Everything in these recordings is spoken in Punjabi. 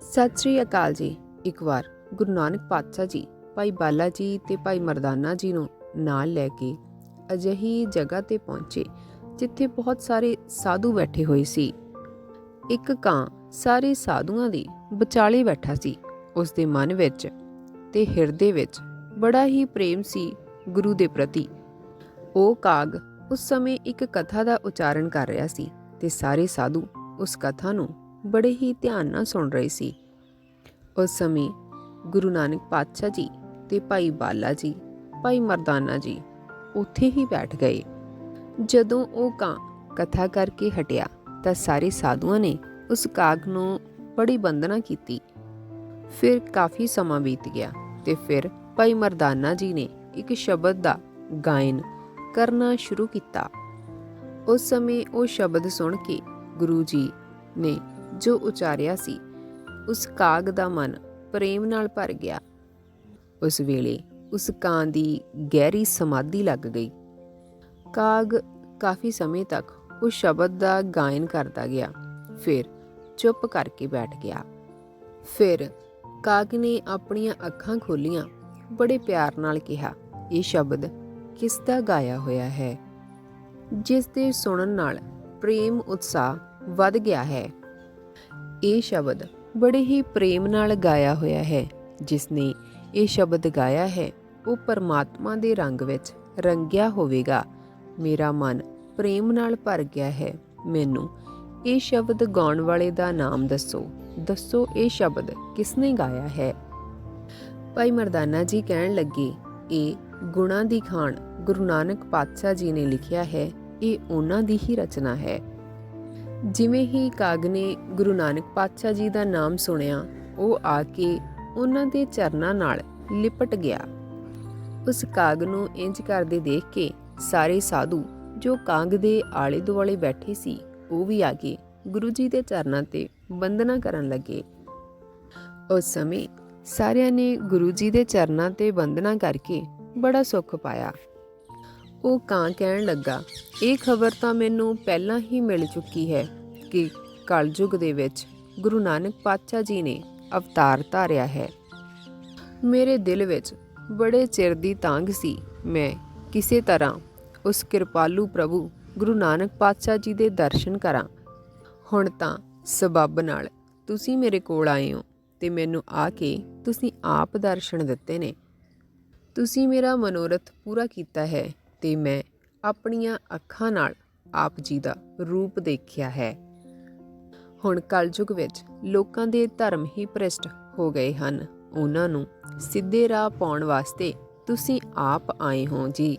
ਸਤਿ ਸ੍ਰੀ ਅਕਾਲ ਜੀ। ਇੱਕ ਵਾਰ ਗੁਰੂ ਨਾਨਕ ਪਾਤਸ਼ਾਹ ਜੀ, ਭਾਈ ਬਾਲਾ ਜੀ ਤੇ ਭਾਈ ਮਰਦਾਨਾ ਜੀ ਨੂੰ ਨਾਲ ਲੈ ਕੇ ਅਜਿਹੀ ਜਗ੍ਹਾ ਤੇ ਪਹੁੰਚੇ, ਜਿੱਥੇ ਬਹੁਤ ਸਾਰੇ ਸਾਧੂ ਬੈਠੇ ਹੋਏ ਸੀ। ਇੱਕ ਕਾਂ ਸਾਰੇ ਸਾਧੂਆਂ ਦੇ ਵਿਚਾਲੇ ਬੈਠਾ ਸੀ। ਉਸ ਦੇ ਮਨ ਵਿੱਚ ਤੇ ਹਿਰਦੇ ਵਿੱਚ ਬੜਾ ਹੀ ਪ੍ਰੇਮ ਸੀ ਗੁਰੂ ਦੇ ਪ੍ਰਤੀ। ਉਹ ਕਾਗ ਉਸ ਸਮੇਂ ਇੱਕ ਕਥਾ ਦਾ ਉਚਾਰਨ ਕਰ ਰਿਹਾ ਸੀ ਤੇ ਸਾਰੇ ਸਾਧੂ ਉਸ ਕਥਾ ਨੂੰ ਬੜੇ ਹੀ ਧਿਆਨ ਨਾਲ ਸੁਣ ਰਹੇ ਸੀ। ਉਸ ਸਮੇਂ ਗੁਰੂ ਨਾਨਕ ਪਾਤਸ਼ਾਹ ਜੀ ਤੇ ਭਾਈ ਬਾਲਾ ਜੀ, ਭਾਈ ਮਰਦਾਨਾ ਜੀ ਉੱਥੇ ਹੀ ਬੈਠ ਗਏ। ਜਦੋਂ ਉਹ ਕਾਂ ਕਥਾ ਕਰਕੇ ਹਟਿਆ ਤਾਂ ਸਾਰੇ ਸਾਧੂਆਂ ਨੇ ਉਸ ਕਾਗ ਨੂੰ ਬੜੀ ਬੰਦਨਾ ਕੀਤੀ। ਫਿਰ ਕਾਫੀ ਸਮਾਂ ਬੀਤ ਗਿਆ ਤੇ ਫਿਰ ਭਾਈ ਮਰਦਾਨਾ ਜੀ ਨੇ ਇੱਕ ਸ਼ਬਦ ਦਾ ਗਾਇਨ ਕਰਨਾ ਸ਼ੁਰੂ ਕੀਤਾ। ਉਸ ਸਮੇਂ ਉਹ ਸ਼ਬਦ ਸੁਣ ਕੇ ਗੁਰੂ ਜੀ ਨੇ ਜੋ ਉਚਾਰਿਆ ਸੀ ਉਸ ਕਾਗ ਦਾ ਮਨ ਪ੍ਰੇਮ ਨਾਲ ਭਰ ਗਿਆ। ਉਸ ਵੇਲੇ ਉਸ ਕਾਂ ਦੀ ਗਹਿਰੀ ਸਮਾਧੀ ਲੱਗ ਗਈ। ਕਾਗ ਕਾਫੀ ਸਮੇਂ ਤੱਕ ਉਸ ਸ਼ਬਦ ਦਾ ਗਾਇਨ ਕਰਦਾ ਗਿਆ। ਫਿਰ ਚੁੱਪ ਕਰਕੇ ਬੈਠ ਗਿਆ। ਫਿਰ ਕਾਗ ਨੇ ਆਪਣੀਆਂ ਅੱਖਾਂ ਖੋਲੀਆਂ ਬੜੇ ਪਿਆਰ ਨਾਲ ਕਿਹਾ, ਇਹ ਸ਼ਬਦ ਕਿਸ ਦਾ ਗਾਇਆ ਹੋਇਆ ਹੈ? ਜਿਸ ਦੇ ਸੁਣਨ ਨਾਲ ਪ੍ਰੇਮ ਉਤਸ਼ਾਹ ਵੱਧ ਗਿਆ ਹੈ। ਇਹ ਸ਼ਬਦ ਬੜੇ ਹੀ ਪ੍ਰੇਮ ਨਾਲ ਗਾਇਆ ਹੋਇਆ ਹੈ, ਜਿਸ ਨੇ ਇਹ ਸ਼ਬਦ ਗਾਇਆ ਹੈ, ਉਹ ਪਰਮਾਤਮਾ ਦੇ ਰੰਗ ਵਿੱਚ ਰੰਗਿਆ ਹੋਵੇਗਾ। ਮੇਰਾ ਮਨ ਪ੍ਰੇਮ ਨਾਲ ਭਰ ਗਿਆ ਹੈ। ਮੈਨੂੰ ਇਹ ਸ਼ਬਦ ਗਾਉਣ ਵਾਲੇ ਦਾ ਨਾਮ ਦੱਸੋ। ਦੱਸੋ ਇਹ ਸ਼ਬਦ ਕਿਸਨੇ ਗਾਇਆ ਹੈ? ਭਾਈ ਮਰਦਾਨਾ ਜੀ ਕਹਿਣ ਲੱਗੇ, ਇਹ ਗੁਣਾ ਦੀ ਖਾਨ ਗੁਰੂ ਨਾਨਕ ਪਾਤਸ਼ਾਹ ਜੀ ਨੇ ਲਿਖਿਆ ਹੈ, ਇਹ ਉਹਨਾਂ ਦੀ ਹੀ ਰਚਨਾ ਹੈ। ਜਿਵੇਂ ਹੀ ਕਾਗ ਨੇ ਗੁਰੂ ਨਾਨਕ ਪਾਤਸ਼ਾਹ ਜੀ ਦਾ ਨਾਮ ਸੁਣਿਆ, ਉਹ ਆ ਕੇ ਉਹਨਾਂ ਦੇ ਚਰਨਾਂ ਨਾਲ ਲਿਪਟ ਗਿਆ। ਉਸ ਕਾਗ ਨੂੰ ਇੰਜ ਕਰਦੇ ਦੇਖ ਕੇ ਸਾਰੇ ਸਾਧੂ ਜੋ ਕਾਂਗ ਦੇ ਆਲੇ ਦੁਆਲੇ ਬੈਠੇ ਸੀ, ਉਹ ਵੀ ਆ ਕੇ ਗੁਰੂ ਜੀ ਦੇ ਚਰਨਾਂ ਤੇ ਬੰਦਨਾ ਕਰਨ ਲੱਗੇ। ਉਸ ਸਮੇਂ ਸਾਰਿਆਂ ਨੇ ਗੁਰੂ ਜੀ ਦੇ ਚਰਨਾਂ ਤੇ ਬੰਦਨਾ ਕਰਕੇ ਬੜਾ ਸੁੱਖ ਪਾਇਆ। ਉਹ ਕਾਂ ਕਹਿਣ ਲੱਗਾ, ਇਹ ਖਬਰ ਤਾਂ ਮੈਨੂੰ ਪਹਿਲਾਂ ਹੀ ਮਿਲ ਚੁੱਕੀ ਹੈ। ਕਿ ਕਲਯੁਗ ਦੇ ਵਿੱਚ ਗੁਰੂ ਨਾਨਕ ਪਾਤਸ਼ਾਹ ਜੀ ਨੇ ਅਵਤਾਰ ਧਾਰਿਆ ਹੈ। ਮੇਰੇ ਦਿਲ ਵਿੱਚ ਬੜੇ ਚਿਰ ਦੀ ਤਾਂਗ ਸੀ। ਮੈਂ ਕਿਸੇ ਤਰ੍ਹਾਂ ਉਸ ਕਿਰਪਾਲੂ ਪ੍ਰਭੂ ਗੁਰੂ ਨਾਨਕ ਪਾਤਸ਼ਾਹ ਜੀ ਦੇ ਦਰਸ਼ਨ ਕਰਾਂ। ਹੁਣ ਤਾਂ ਸਬੱਬ ਨਾਲ ਤੁਸੀਂ ਮੇਰੇ ਕੋਲ ਆਏ ਹੋ ਤੇ ਮੈਨੂੰ ਆ ਕੇ ਤੁਸੀਂ ਆਪ ਦਰਸ਼ਨ ਦਿੱਤੇ ਨੇ। ਤੁਸੀਂ ਮੇਰਾ ਮਨੋਰਥ ਪੂਰਾ ਕੀਤਾ ਹੈ ਤੇ ਮੈਂ ਆਪਣੀਆਂ ਅੱਖਾਂ ਨਾਲ ਆਪ ਜੀ ਦਾ ਰੂਪ ਦੇਖਿਆ ਹੈ। ਹੁਣ ਕਲਯੁਗ ਵਿੱਚ ਲੋਕਾਂ ਦੇ ਧਰਮ ਹੀ ਭ੍ਰਿਸ਼ਟ ਹੋ ਗਏ ਹਨ। ਉਹਨਾਂ ਨੂੰ ਸਿੱਧੇ ਰਾਹ ਪਾਉਣ ਵਾਸਤੇ ਤੁਸੀਂ ਆਪ ਆਏ ਹੋ ਜੀ।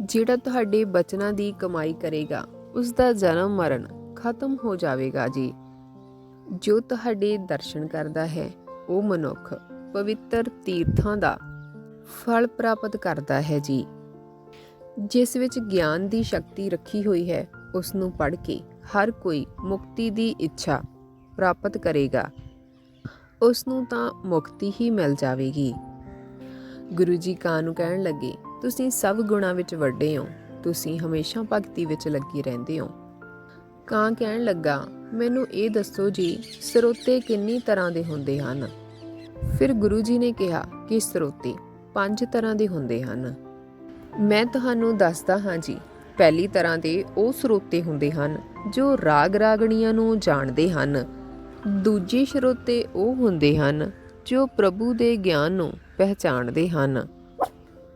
ਜਿਹੜਾ ਤੁਹਾਡੇ ਬਚਨਾਂ ਦੀ ਕਮਾਈ ਕਰੇਗਾ ਉਸ ਦਾ ਜਨਮ ਮਰਨ ਖਤਮ ਹੋ ਜਾਵੇਗਾ ਜੀ। ਜੋ ਤੁਹਾਡੇ ਦਰਸ਼ਨ ਕਰਦਾ ਹੈ, ਉਹ ਮਨੁੱਖ ਪਵਿੱਤਰ ਤੀਰਥਾਂ ਦਾ ਫਲ ਪ੍ਰਾਪਤ ਕਰਦਾ ਹੈ ਜੀ। ਜਿਸ ਵਿੱਚ ਗਿਆਨ ਦੀ ਸ਼ਕਤੀ ਰੱਖੀ ਹੋਈ ਹੈ ਉਸ ਨੂੰ ਪੜ੍ਹ ਕੇ ਹਰ ਕੋਈ ਮੁਕਤੀ ਦੀ ਇੱਛਾ ਪ੍ਰਾਪਤ ਕਰੇਗਾ। ਉਸ ਨੂੰ ਤਾਂ ਮੁਕਤੀ ਹੀ ਮਿਲ ਜਾਵੇਗੀ। ਗੁਰੂ ਜੀ ਕਾਂ ਨੂੰ ਕਹਿਣ ਲੱਗੇ, ਤੁਸੀਂ ਸਭ ਗੁਣਾਂ ਵਿੱਚ ਵੱਡੇ ਹੋ। ਤੁਸੀਂ ਹਮੇਸ਼ਾ ਭਗਤੀ ਵਿੱਚ ਲੱਗੀ ਰਹਿੰਦੇ ਹੋ। ਕਾਂ ਕਹਿਣ ਲੱਗਾ, ਮੈਨੂੰ ਇਹ ਦੱਸੋ ਜੀ, ਸਰੋਤੇ ਕਿੰਨੀ ਤਰ੍ਹਾਂ ਦੇ ਹੁੰਦੇ ਹਨ? ਫਿਰ ਗੁਰੂ ਜੀ ਨੇ ਕਿਹਾ ਕਿ ਸਰੋਤੇ? ਪੰਜ ਤਰ੍ਹਾਂ ਦੇ ਹੁੰਦੇ ਹਨ। ਮੈਂ ਤੁਹਾਨੂੰ ਦੱਸਦਾ ਹਾਂ ਜੀ ਪਹਿਲੀ ਤਰ੍ਹਾਂ ਦੇ ਉਹ ਸਰੋਤੇ ਹੁੰਦੇ ਹਨ, ਜੋ ਰਾਗ ਰਾਗਣੀਆਂ ਨੂੰ ਜਾਣਦੇ ਹਨ। ਦੂਜੇ ਸਰੋਤੇ ਉਹ ਹੁੰਦੇ ਹਨ, ਜੋ ਪ੍ਰਭੂ ਦੇ ਗਿਆਨ ਨੂੰ ਪਹਿਚਾਣਦੇ ਹਨ।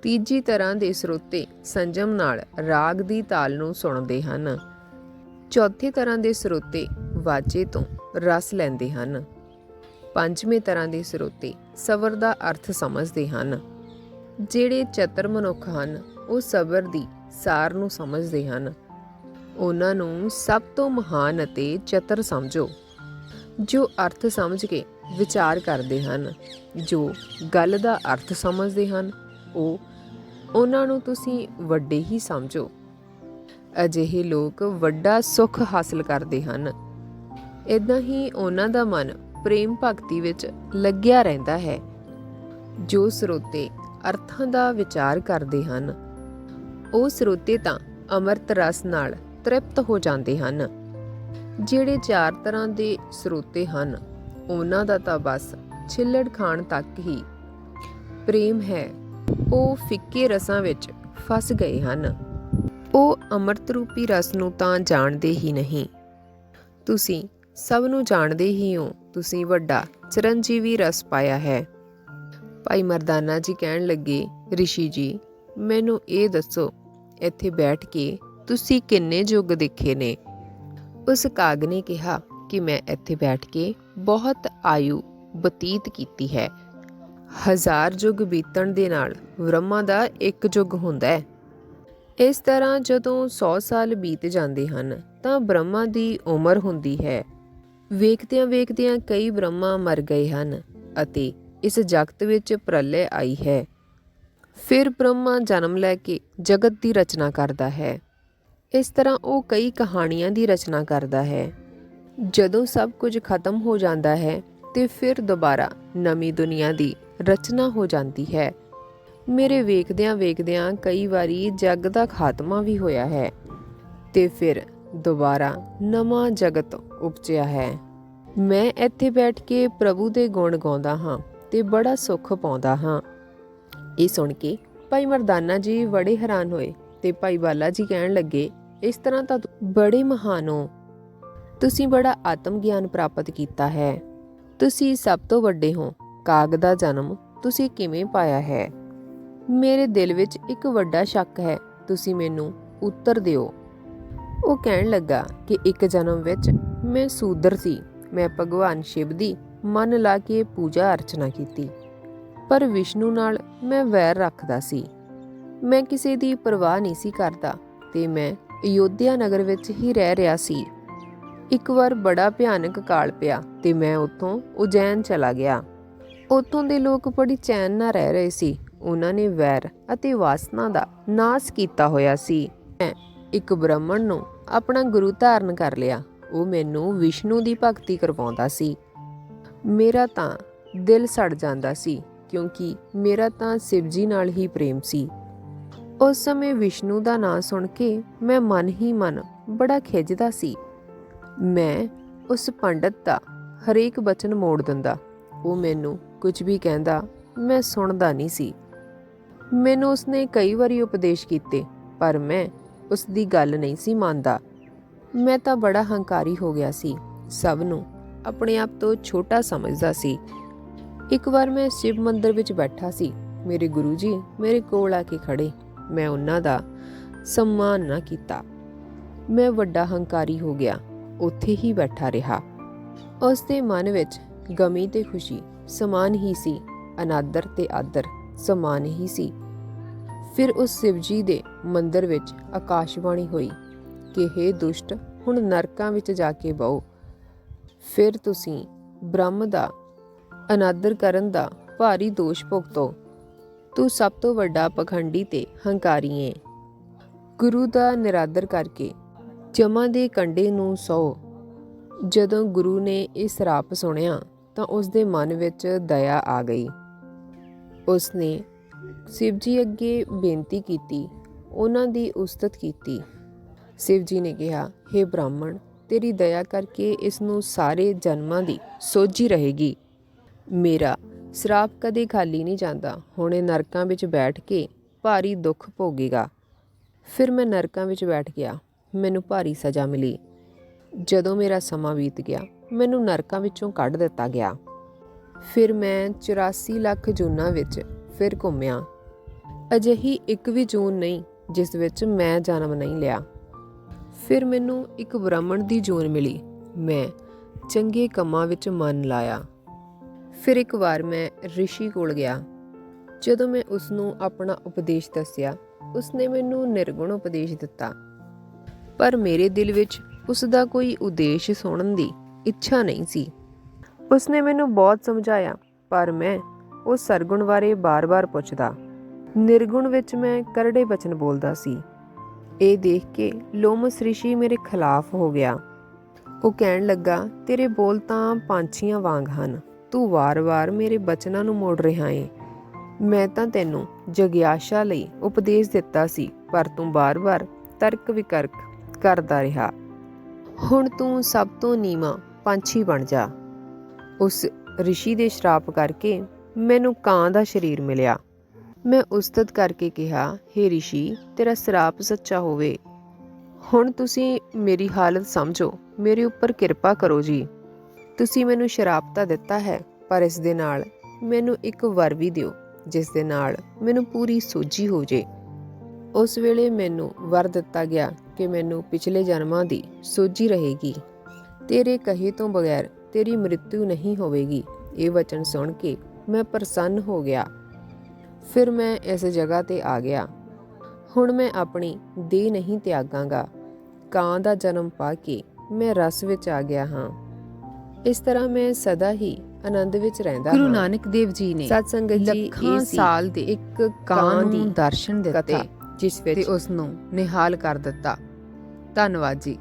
ਤੀਜੀ ਤਰ੍ਹਾਂ ਦੇ ਸਰੋਤੇ ਸੰਜਮ ਨਾਲ ਰਾਗ ਦੀ ਤਾਲ ਨੂੰ ਸੁਣਦੇ ਹਨ। ਚੌਥੀ ਤਰ੍ਹਾਂ ਦੇ ਸਰੋਤੇ ਵਾਜੇ ਤੋਂ ਰਸ ਲੈਂਦੇ ਹਨ। ਪੰਜਵੇਂ ਤਰ੍ਹਾਂ ਦੇ ਸਰੋਤੇ ਸਬਰ ਦਾ ਅਰਥ ਸਮਝਦੇ ਹਨ। ਜਿਹੜੇ ਚਤਰ ਮਨੁੱਖ ਹਨ, ਉਹ ਸਬਰ ਦੀ ਸਾਰ ਨੂੰ ਸਮਝਦੇ ਹਨ। ਉਹਨਾਂ ਨੂੰ ਸਭ ਤੋਂ ਮਹਾਨ ਅਤੇ ਚਤਰ ਸਮਝੋ, ਜੋ ਅਰਥ ਸਮਝ ਕੇ ਵਿਚਾਰ ਕਰਦੇ ਹਨ, ਜੋ ਗੱਲ ਦਾ ਅਰਥ ਸਮਝਦੇ ਹਨ, ਉਹ ਉਹਨਾਂ ਨੂੰ ਤੁਸੀਂ ਵੱਡੇ ਹੀ ਸਮਝੋ। ਅਜਿਹੇ ਲੋਕ ਵੱਡਾ ਸੁੱਖ ਹਾਸਲ ਕਰਦੇ ਹਨ। ਇਦਾਂ ਹੀ ਉਹਨਾਂ ਦਾ ਮਨ ਪ੍ਰੇਮ ਭਗਤੀ ਵਿੱਚ ਲੱਗਿਆ ਰਹਿੰਦਾ ਹੈ, ਜੋ ਸਰੋਤੇ ਅਰਥਾਂ ਦਾ ਵਿਚਾਰ ਕਰਦੇ ਹਨ। ਉਹ ਸਰੋਤੇ ਤਾਂ ਅਮਰਤ ਰਸ ਨਾਲ ਤ੍ਰਿਪਤ ਹੋ ਜਾਂਦੇ ਹਨ। ਜਿਹੜੇ ਚਾਰ ਤਰ੍ਹਾਂ ਦੇ ਸਰੋਤੇ ਹਨ, ਉਹਨਾਂ ਦਾ ਤਾਂ ਬਸ ਛਿੱਲੜ ਖਾਣ ਤੱਕ ਹੀ ਪ੍ਰੇਮ ਹੈ। ਉਹ ਫਿੱਕੇ ਰਸਾਂ ਵਿੱਚ ਫਸ ਗਏ ਹਨ। ਉਹ ਅੰਮ੍ਰਿਤ ਰੂਪੀ ਰਸ ਨੂੰ ਤਾਂ ਜਾਣਦੇ ਹੀ ਨਹੀਂ। ਤੁਸੀਂ ਸਭ ਨੂੰ ਜਾਣਦੇ ਹੀ ਹੋ, ਤੁਸੀਂ ਵੱਡਾ ਚਰਨਜੀਵੀ ਰਸ ਪਾਇਆ ਹੈ। ਭਾਈ ਮਰਦਾਨਾ ਜੀ ਕਹਿਣ ਲੱਗੇ, ਰਿਸ਼ੀ ਜੀ, ਮੈਨੂੰ ਇਹ ਦੱਸੋ ਇੱਥੇ ਬੈਠ ਕੇ ਤੁਸੀਂ ਕਿੰਨੇ ਯੁੱਗ ਦੇਖੇ ਨੇ। ਉਸ ਕਾਗ ਨੇ ਕਿਹਾ ਕਿ ਮੈਂ ਇੱਥੇ ਬੈਠ ਕੇ ਬਹੁਤ ਆਯੂ ਬਤੀਤ ਕੀਤੀ ਹੈ। ਹਜ਼ਾਰ ਯੁੱਗ ਬੀਤਣ ਦੇ ਨਾਲ ਬ੍ਰਹਮਾ ਦਾ ਇੱਕ ਯੁੱਗ ਹੁੰਦਾ ਹੈ। ਇਸ ਤਰ੍ਹਾਂ ਜਦੋਂ 100 ਸਾਲ ਬੀਤ ਜਾਂਦੇ ਹਨ, ਤਾਂ ਬ੍ਰਹਮਾ ਦੀ ਉਮਰ ਹੁੰਦੀ ਹੈ। ਵੇਖਦਿਆਂ ਵੇਖਦਿਆਂ ਕਈ ਬ੍ਰਹਮਾ ਮਰ ਗਏ ਹਨ ਅਤੇ ਇਸ ਜਗਤ ਵਿੱਚ ਪ੍ਰਲੈ ਆਈ ਹੈ। ਫਿਰ ਬ੍ਰਹਮਾ ਜਨਮ ਲੈ ਕੇ ਜਗਤ ਦੀ ਰਚਨਾ ਕਰਦਾ ਹੈ। ਇਸ ਤਰ੍ਹਾਂ ਉਹ ਕਈ ਕਹਾਣੀਆਂ ਦੀ ਰਚਨਾ ਕਰਦਾ ਹੈ। ਜਦੋਂ ਸਭ ਕੁਝ ਖਤਮ ਹੋ ਜਾਂਦਾ ਹੈ ਤੇ ਫਿਰ ਦੁਬਾਰਾ ਨਵੀਂ ਦੁਨੀਆ ਦੀ ਰਚਨਾ ਹੋ ਜਾਂਦੀ ਹੈ। ਮੇਰੇ ਵੇਖਦਿਆਂ ਵੇਖਦਿਆਂ ਕਈ ਵਾਰੀ ਜਗ ਦਾ ਖਾਤਮਾ ਵੀ ਹੋਇਆ ਹੈ ਤੇ ਫਿਰ ਦੁਬਾਰਾ ਨਵਾਂ ਜਗਤ ਉਪਜਿਆ ਹੈ। ਮੈਂ ਇੱਥੇ ਬੈਠ ਕੇ ਪ੍ਰਭੂ ਦੇ ਗੁਣ ਗਾਉਂਦਾ ਹਾਂ ਤੇ ਬੜਾ ਸੁੱਖ ਪਾਉਂਦਾ ਹਾਂ। ਇਹ ਸੁਣ ਕੇ ਭਾਈ ਮਰਦਾਨਾ ਜੀ ਬੜੇ ਹੈਰਾਨ ਹੋਏ ਤੇ ਭਾਈ ਬਾਲਾ ਜੀ ਕਹਿਣ ਲੱਗੇ, ਇਸ ਤਰ੍ਹਾਂ ਤਾਂ ਬੜੇ ਮਹਾਨ ਹੋ। ਤੁਸੀਂ ਬੜਾ ਆਤਮ ਗਿਆਨ ਪ੍ਰਾਪਤ ਕੀਤਾ ਹੈ। ਤੁਸੀਂ ਸਭ ਤੋਂ ਵੱਡੇ ਹੋ। ਕਾਗ ਦਾ ਜਨਮ ਤੁਸੀਂ ਕਿਵੇਂ ਪਾਇਆ ਹੈ? ਮੇਰੇ ਦਿਲ ਵਿੱਚ ਇੱਕ ਵੱਡਾ ਸ਼ੱਕ ਹੈ। ਤੁਸੀਂ ਮੈਨੂੰ ਉੱਤਰ ਦਿਓ। ਉਹ ਕਹਿਣ ਲੱਗਾ ਕਿ ਇੱਕ ਜਨਮ ਵਿੱਚ ਮੈਂ ਸੂਦਰ ਸੀ। ਮੈਂ ਭਗਵਾਨ ਸ਼ਿਵ ਦੀ ਮਨ ਲਾ ਕੇ ਪੂਜਾ ਅਰਚਨਾ ਕੀਤੀ। ਪਰ ਵਿਸ਼ਨੂੰ ਨਾਲ ਮੈਂ ਵੈਰ ਰੱਖਦਾ ਸੀ। ਮੈਂ ਕਿਸੇ ਦੀ ਪਰਵਾਹ ਨਹੀਂ ਸੀ ਕਰਦਾ ਤੇ ਮੈਂ ਅਯੋਧਿਆ ਨਗਰ ਵਿੱਚ ਹੀ ਰਹਿ ਰਿਹਾ ਸੀ। ਇੱਕ ਵਾਰ ਬੜਾ ਭਿਆਨਕ ਕਾਲ ਪਿਆ ਤੇ ਮੈਂ ਉੱਥੋਂ ਉਜੈਨ ਚਲਾ ਗਿਆ। ਉੱਥੋਂ ਦੇ ਲੋਕ ਬੜੀ ਚੈਨ ਨਾਲ ਰਹਿ ਰਹੇ ਸੀ। ਉਹਨਾਂ ਨੇ ਵੈਰ ਅਤੇ ਵਾਸਨਾ ਦਾ ਨਾਸ ਕੀਤਾ ਹੋਇਆ ਸੀ। ਮੈਂ ਇੱਕ ਬ੍ਰਾਹਮਣ ਨੂੰ ਆਪਣਾ ਗੁਰੂ ਧਾਰਨ ਕਰ ਲਿਆ। ਉਹ ਮੈਨੂੰ ਵਿਸ਼ਨੂੰ ਦੀ ਭਗਤੀ ਕਰਵਾਉਂਦਾ ਸੀ। ਮੇਰਾ ਤਾਂ ਦਿਲ ਸੜ ਜਾਂਦਾ ਸੀ। ਕਿਉਂਕਿ ਮੇਰਾ ਤਾਂ ਸ਼ਿਵਜੀ ਨਾਲ ਹੀ ਪ੍ਰੇਮ ਸੀ। ਉਸ ਸਮੇਂ ਵਿਸ਼ਨੂੰ ਦਾ ਨਾਂ ਸੁਣ ਕੇ ਮੈਂ ਮਨ ਹੀ ਮਨ ਬੜਾ ਖਿੱਚਦਾ ਸੀ। ਮੈਂ ਉਸ ਪੰਡਤ ਦਾ ਹਰੇਕ ਬਚਨ ਮੋੜ ਦਿੰਦਾ। ਉਹ ਮੈਨੂੰ ਕੁਝ ਵੀ ਕਹਿੰਦਾ ਮੈਂ ਸੁਣਦਾ ਨਹੀਂ ਸੀ। ਮੈਨੂੰ ਉਸਨੇ ਕਈ ਵਾਰੀ ਉਪਦੇਸ਼ ਕੀਤੇ, ਪਰ ਮੈਂ ਉਸ ਦੀ ਗੱਲ ਨਹੀਂ ਸੀ ਮੰਨਦਾ। ਮੈਂ ਤਾਂ ਬੜਾ ਹੰਕਾਰੀ ਹੋ ਗਿਆ ਸੀ। ਸਭ ਨੂੰ ਆਪਣੇ ਆਪ ਤੋਂ ਛੋਟਾ ਸਮਝਦਾ ਸੀ। ਇੱਕ ਵਾਰ ਮੈਂ ਸ਼ਿਵ ਮੰਦਿਰ ਵਿੱਚ ਬੈਠਾ ਸੀ। ਮੇਰੇ ਗੁਰੂ ਜੀ ਮੇਰੇ ਕੋਲ ਆ ਕੇ ਖੜੇ। ਮੈਂ ਉਹਨਾਂ ਦਾ ਸਨਮਾਨ ਨਾ ਕੀਤਾ। ਮੈਂ ਵੱਡਾ ਹੰਕਾਰੀ ਹੋ ਗਿਆ। ਉੱਥੇ ਹੀ ਬੈਠਾ ਰਿਹਾ। ਉਸ ਦੇ ਮਨ ਵਿੱਚ ਗਮੀ ਤੇ ਖੁਸ਼ੀ ਸਮਾਨ ਹੀ ਸੀ। ਅਨਾਦਰ ਤੇ ਆਦਰ ਸਮਾਨ ਹੀ ਸੀ। ਫਿਰ ਉਸ ਸ਼ਿਵਜੀ ਦੇ ਮੰਦਿਰ ਵਿੱਚ ਆਕਾਸ਼ਵਾਣੀ ਹੋਈ ਕਿ हे ਦੁਸ਼ਟ, ਹੁਣ ਨਰਕਾਂ ਵਿੱਚ ਜਾ ਕੇ ਬਹੋ। ਫਿਰ ਤੁਸੀਂ ਬ੍ਰਹਮ ਦਾ ਅਨਾਦਰ ਕਰਨ ਦਾ ਭਾਰੀ ਦੋਸ਼ ਭੁਗਤੋ। ਤੂੰ ਸਭ ਤੋਂ ਵੱਡਾ ਪਖੰਡੀ ਤੇ ਹੰਕਾਰੀ ਏ। ਗੁਰੂ ਦਾ ਨਿਰਾਦਰ ਕਰਕੇ ਜਮਾਂ ਦੇ ਕੰਡੇ ਨੂੰ ਸੌ। ਜਦੋਂ ਗੁਰੂ ਨੇ ਇਹ ਸਰਾਪ ਸੁਣਿਆ, ਤਾਂ ਉਸ ਦੇ ਮਨ ਵਿੱਚ ਦਇਆ ਆ ਗਈ। ਉਸ ਨੇ ਸ਼ਿਵ ਜੀ ਅੱਗੇ ਬੇਨਤੀ ਕੀਤੀ, ਉਹਨਾਂ ਦੀ ਉਸਤਤ ਕੀਤੀ। ਸ਼ਿਵ ਜੀ ਨੇ ਕਿਹਾ हे ਬ੍ਰਾਹਮਣ, ਤੇਰੀ ਦਇਆ ਕਰਕੇ ਇਸ ਨੂੰ ਸਾਰੇ ਜਨਮਾਂ ਦੀ ਸੋਝੀ ਰਹੇਗੀ। ਮੇਰਾ। ਸਰਾਪ ਕਦੇ ਖਾਲੀ ਨਹੀਂ ਜਾਂਦਾ। ਹੁਣ ਇਹ ਨਰਕਾਂ ਵਿੱਚ ਬੈਠ ਕੇ ਭਾਰੀ ਦੁੱਖ ਭੋਗੇਗਾ। ਫਿਰ ਮੈਂ ਨਰਕਾਂ ਵਿੱਚ ਬੈਠ ਗਿਆ। ਮੈਨੂੰ ਭਾਰੀ ਸਜ਼ਾ ਮਿਲੀ। ਜਦੋਂ ਮੇਰਾ ਸਮਾਂ ਬੀਤ ਗਿਆ, ਮੈਨੂੰ ਨਰਕਾਂ ਵਿੱਚੋਂ ਕੱਢ ਦਿੱਤਾ ਗਿਆ। ਫਿਰ ਮੈਂ 84 ਲੱਖ ਜੂਨਾਂ ਵਿੱਚ ਫਿਰ ਘੁੰਮਿਆ। ਅਜਿਹੀ ਇੱਕ ਵੀ ਜੂਨ ਨਹੀਂ, ਜਿਸ ਵਿੱਚ ਮੈਂ ਜਨਮ ਨਹੀਂ ਲਿਆ। ਫਿਰ ਮੈਨੂੰ ਇੱਕ ਬ੍ਰਾਹਮਣ ਦੀ ਜੂਨ ਮਿਲੀ। ਮੈਂ ਚੰਗੇ ਕੰਮਾਂ ਵਿੱਚ ਮਨ ਲਾਇਆ। ਫਿਰ ਇੱਕ ਵਾਰ ਮੈਂ ਰਿਸ਼ੀ ਕੋਲ ਗਿਆ। ਜਦੋਂ ਮੈਂ ਉਸ ਨੂੰ ਆਪਣਾ ਉਪਦੇਸ਼ ਦੱਸਿਆ, ਉਸਨੇ ਮੈਨੂੰ ਨਿਰਗੁਣ ਉਪਦੇਸ਼ ਦਿੱਤਾ। ਪਰ ਮੇਰੇ ਦਿਲ ਵਿੱਚ ਉਸ ਦਾ ਕੋਈ ਉਦੇਸ਼ ਸੁਣਨ ਦੀ ਇੱਛਾ ਨਹੀਂ ਸੀ। ਉਸਨੇ ਮੈਨੂੰ ਬਹੁਤ ਸਮਝਾਇਆ, ਪਰ ਮੈਂ ਉਹ ਸਰਗੁਣ ਬਾਰੇ ਬਾਰ-ਬਾਰ ਪੁੱਛਦਾ। ਨਿਰਗੁਣ ਵਿੱਚ ਮੈਂ ਕਰੜੇ ਬਚਨ ਬੋਲਦਾ ਸੀ। ਇਹ ਦੇਖ ਕੇ ਲੋਮਸ ਰਿਸ਼ੀ ਮੇਰੇ ਖਿਲਾਫ ਹੋ ਗਿਆ। ਉਹ ਕਹਿਣ ਲੱਗਾ, ਤੇਰੇ ਬੋਲ ਤਾਂ ਪੰਛੀਆਂ ਵਾਂਗ ਹਨ। ਤੂੰ ਵਾਰ-ਵਾਰ ਮੇਰੇ ਬਚਨਾਂ ਨੂੰ ਮੋੜ ਰਿਹਾ ਏ। ਮੈਂ ਤਾਂ ਤੈਨੂੰ ਜਗਿਆਸ਼ਾ ਲਈ ਉਪਦੇਸ਼ ਦਿੱਤਾ ਸੀ, ਪਰ ਤੂੰ ਵਾਰ ਵਾਰ ਤਰਕ ਵਿਕਰਕ ਕਰਦਾ ਰਿਹਾ। ਹੁਣ ਤੂੰ ਸਭ ਤੋਂ ਨੀਵਾਂ ਪੰਛੀ ਬਣ ਜਾ। ਉਸ ਰਿਸ਼ੀ ਦੇ ਸ਼ਰਾਪ ਕਰਕੇ ਮੈਨੂੰ ਕਾਂ ਦਾ ਸਰੀਰ ਮਿਲਿਆ। ਮੈਂ ਉਸਤਤ ਕਰਕੇ ਕਿਹਾ हे ਰਿਸ਼ੀ, ਤੇਰਾ ਸ਼ਰਾਪ ਸੱਚਾ ਹੋਵੇ। ਹੁਣ ਤੁਸੀਂ ਮੇਰੀ ਹਾਲਤ ਸਮਝੋ, ਮੇਰੇ ਉੱਪਰ ਕਿਰਪਾ ਕਰੋ ਜੀ। ਤੁਸੀਂ ਮੈਨੂੰ ਸ਼ਰਾਬ ਤਾਂ ਦਿੱਤਾ ਹੈ, ਪਰ ਇਸ ਦੇ ਨਾਲ ਮੈਨੂੰ ਇੱਕ ਵਰ ਵੀ ਦਿਓ, ਜਿਸ ਦੇ ਨਾਲ ਮੈਨੂੰ ਪੂਰੀ ਸੋਝੀ ਹੋ ਜੇ। ਉਸ ਵੇਲੇ ਮੈਨੂੰ ਵਰ ਦਿੱਤਾ ਗਿਆ ਕਿ ਮੈਨੂੰ ਪਿਛਲੇ ਜਨਮਾਂ ਦੀ ਸੋਝੀ ਰਹੇਗੀ। ਤੇਰੇ ਕਹੇ ਤੋਂ ਬਗੈਰ ਤੇਰੀ ਮ੍ਰਿਤਿੂ ਨਹੀਂ ਹੋਵੇਗੀ। ਇਹ ਵਚਨ ਸੁਣ ਕੇ ਮੈਂ ਪ੍ਰਸੰਨ ਹੋ ਗਿਆ। ਫਿਰ ਮੈਂ ਇਸ ਜਗ੍ਹਾ ਤੇ ਆ ਗਿਆ। ਹੁਣ ਮੈਂ ਆਪਣੀ ਦੇਹ ਨਹੀਂ ਤਿਆਗਾਂਗਾ। ਕਾਂ ਦਾ ਜਨਮ ਪਾ ਕੇ ਮੈਂ ਰਸ ਵਿੱਚ ਆ ਗਿਆ ਹਾਂ। ਇਸ ਤਰ੍ਹਾਂ ਮੈਂ ਸਦਾ ਹੀ ਆਨੰਦ ਵਿੱਚ ਰਹਿੰਦਾ ਗੁਰੂ ਹਾਂ। ਨਾਨਕ ਦੇਵ ਜੀ ਨੇ ਸਤ ਸੰਗਤ ਜੀ ਲੱਖਾਂ ਸਾਲ ਦੇ ਇੱਕ ਕਾਂ ਦੀ ਨੂੰ ਦਰਸ਼ਨ ਦਿੱਤੇ ਜਿਸ ਵਿੱਚ ਉਸ ਨੂੰ ਨਿਹਾਲ ਕਰ ਦਿੱਤਾ। ਧੰਨਵਾਦ ਜੀ।